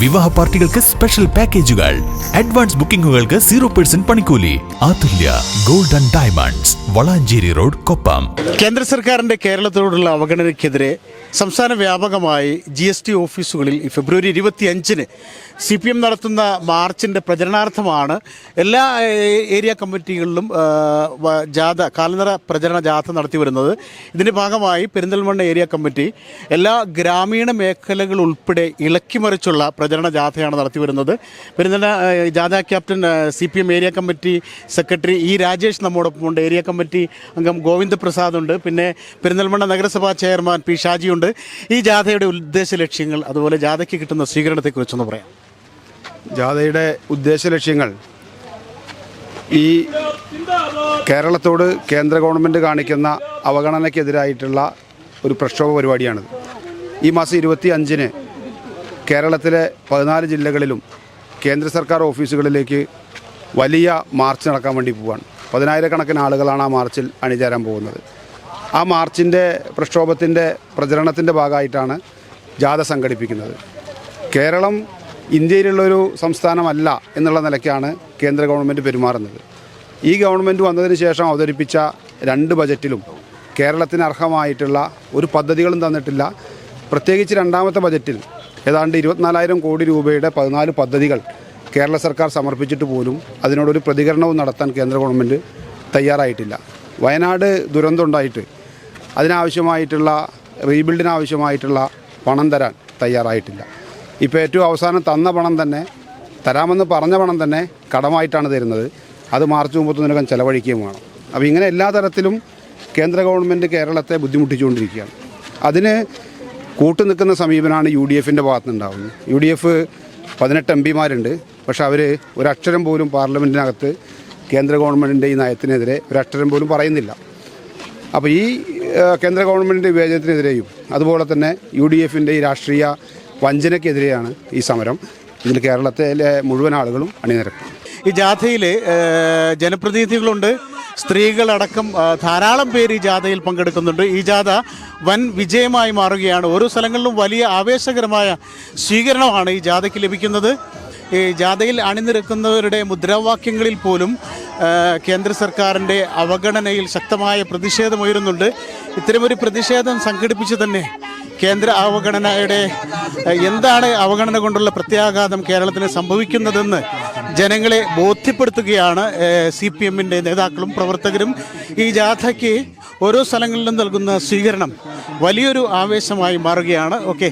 വിവാഹ പാർട്ടികൾക്ക് സ്പെഷ്യൽ പാക്കേജുകൾ അഡ്വാൻസ് ബുക്കിംഗുകൾക്ക് സീറോ പെർസെന്റ് പണിക്കൂലി. Athulya golden diamonds Valanchery road Koppam. കേന്ദ്ര സർക്കാരിന്റെ കേരളത്തോടുള്ള അവഗണനയ്ക്കെതിരെ സംസ്ഥാന വ്യാപകമായി ജി എസ് ടി ഓഫീസുകളിൽ ഫെബ്രുവരി ഇരുപത്തി അഞ്ചിന് സി പി എം നടത്തുന്ന മാർച്ചിന്റെ പ്രചരണാർത്ഥമാണ് എല്ലാ ഏരിയ കമ്മിറ്റികളിലും ജാഥ കാൽനട പ്രചരണ ജാഥ നടത്തി വരുന്നത്. ഇതിന്റെ ഭാഗമായി പെരിന്തൽമണ്ണ ഏരിയ കമ്മിറ്റി എല്ലാ ഗ്രാമീണ മേഖലകൾ ഉൾപ്പെടെ ഇളക്കിമറിച്ചുള്ള പ്രചരണ ജാഥയാണ് നടത്തി വരുന്നത്. പെരിന്തൽമണ്ണ ജാഥ captain C P M area committee secretary E Rajesh നമ്മോടൊപ്പമുണ്ട്. Area committee അംഗം ഗോവിന്ദപ്രസാദ് ഉണ്ട്. പിന്നെ പെരിന്തൽമണ്ണ നഗരസഭാ ചെയർമാൻ പി ഷാജിയുണ്ട് ഈ ജാഥയുടെ ഉദ്ദേശ ലക്ഷ്യങ്ങൾ അതുപോലെ ജാഥയ്ക്ക് കിട്ടുന്ന സ്വീകരണത്തെക്കുറിച്ചൊന്ന് പറയാം. ജാഥയുടെ ഉദ്ദേശ ലക്ഷ്യങ്ങൾ ഈ കേരളത്തോട് കേന്ദ്ര ഗവൺമെന്റ് കാണിക്കുന്ന അവഗണനയ്ക്കെതിരായിട്ടുള്ള ഒരു പ്രക്ഷോഭ പരിപാടിയാണിത്. ഈ മാസം ഇരുപത്തി അഞ്ചിന് കേരളത്തിലെ പതിനാല് ജില്ലകളിലും കേന്ദ്ര സർക്കാർ ഓഫീസുകളിലേക്ക് വലിയ മാർച്ച് നടക്കാൻ വേണ്ടി പോവാണ്. പതിനായിരക്കണക്കിന് ആളുകളാണ് ആ മാർച്ചിൽ അണിചേരാൻ പോകുന്നത്. ആ മാർച്ചിന്റെ പ്രക്ഷോഭത്തിന്റെ പ്രചരണത്തിന്റെ ഭാഗമായിട്ടാണ് ജാഥ സംഘടിപ്പിക്കുന്നത്. കേരളം ഇന്ത്യയിലുള്ളൊരു സംസ്ഥാനമല്ല എന്നുള്ള നിലയ്ക്കാണ് കേന്ദ്ര ഗവൺമെന്റ് പെരുമാറുന്നത്. ഈ ഗവൺമെന്റ് വന്നതിന് ശേഷം അവതരിപ്പിച്ച രണ്ട് ബജറ്റിലും കേരളത്തിന് അർഹമായിട്ടുള്ള ഒരു പദ്ധതികളും തന്നിട്ടില്ല. പ്രത്യേകിച്ച് രണ്ടാമത്തെ ബജറ്റിൽ ഏതാണ്ട് ഇരുപത്തിനാലായിരം കോടി രൂപയുടെ പതിനാല് പദ്ധതികൾ കേരള സർക്കാർ സമർപ്പിച്ചിട്ട് പോലും അതിനോടൊരു പ്രതികരണവും നടത്താൻ കേന്ദ്ര ഗവൺമെന്റ് തയ്യാറായിട്ടില്ല. വയനാട് ദുരന്തം ഉണ്ടായിട്ട് അതിനാവശ്യമായിട്ടുള്ള റീബിൽഡിനാവശ്യമായിട്ടുള്ള പണം തരാൻ തയ്യാറായിട്ടില്ല. ഇപ്പോൾ ഏറ്റവും അവസാനം തന്ന പണം തന്നെ തരാമെന്ന് പറഞ്ഞ പണം തന്നെ കടമായിട്ടാണ് തരുന്നത്. അത് മാർച്ച് മുപ്പത്തൊന്നിനകം ചെലവഴിക്കുകയും വേണം. അപ്പോൾ ഇങ്ങനെ എല്ലാ തരത്തിലും കേന്ദ്ര ഗവൺമെന്റ് കേരളത്തെ ബുദ്ധിമുട്ടിച്ചുകൊണ്ടിരിക്കുകയാണ്. അതിന് കൂട്ടു നിൽക്കുന്ന സമീപനമാണ് യു ഡി എഫിന്റെ ഭാഗത്തുനിന്നുണ്ടാവുന്നത്. യു ഡി എഫ് പതിനെട്ട് എം പിമാരുണ്ട്. പക്ഷെ അവർ ഒരക്ഷരം പോലും പാർലമെന്റിനകത്ത് കേന്ദ്ര ഗവൺമെന്റിന്റെ ഈ നയത്തിനെതിരെ ഒരക്ഷരം പോലും പറയുന്നില്ല. അപ്പോൾ ഈ കേന്ദ്ര ഗവൺമെന്റിന്റെ വിവേചനത്തിനെതിരെയും അതുപോലെ തന്നെ യു ഡി എഫിന്റെ ഈ രാഷ്ട്രീയ വഞ്ചനയ്ക്കെതിരെയാണ് ഈ സമരം. ഇതിൽ കേരളത്തിലെ മുഴുവൻ ആളുകളും അണിനിരക്കും. ഈ ജാഥയിൽ ജനപ്രതിനിധികളുണ്ട്. സ്ത്രീകളടക്കം ധാരാളം പേര് ഈ ജാഥയിൽ പങ്കെടുക്കുന്നുണ്ട്. ഈ ജാഥ വൻ വിജയമായി മാറുകയാണ്. ഓരോ സ്ഥലങ്ങളിലും വലിയ ആവേശകരമായ സ്വീകരണമാണ് ഈ ജാഥയ്ക്ക് ലഭിക്കുന്നത്. ഈ ജാഥയിൽ അണിനിരക്കുന്നവരുടെ മുദ്രാവാക്യങ്ങളിൽ പോലും കേന്ദ്ര സർക്കാരിന്റെ അവഗണനയിൽ ശക്തമായ പ്രതിഷേധമുയരുന്നുണ്ട്. ഇത്തരമൊരു പ്രതിഷേധം സംഘടിപ്പിച്ച് തന്നെ കേന്ദ്ര അവഗണനയുടെ എന്താണ് അവഗണന കൊണ്ടുള്ള പ്രത്യാഘാതം കേരളത്തിന് സംഭവിക്കുന്നതെന്ന് ജനങ്ങളെ ബോധ്യപ്പെടുത്തുകയാണ് സി പി എമ്മിന്റെ നേതാക്കളും പ്രവർത്തകരും. ഈ ജാഥയ്ക്ക് ഓരോ സ്ഥലങ്ങളിലും നൽകുന്ന സ്വീകരണം വലിയൊരു ആവേശമായി മാറുകയാണ്. ഓക്കെ.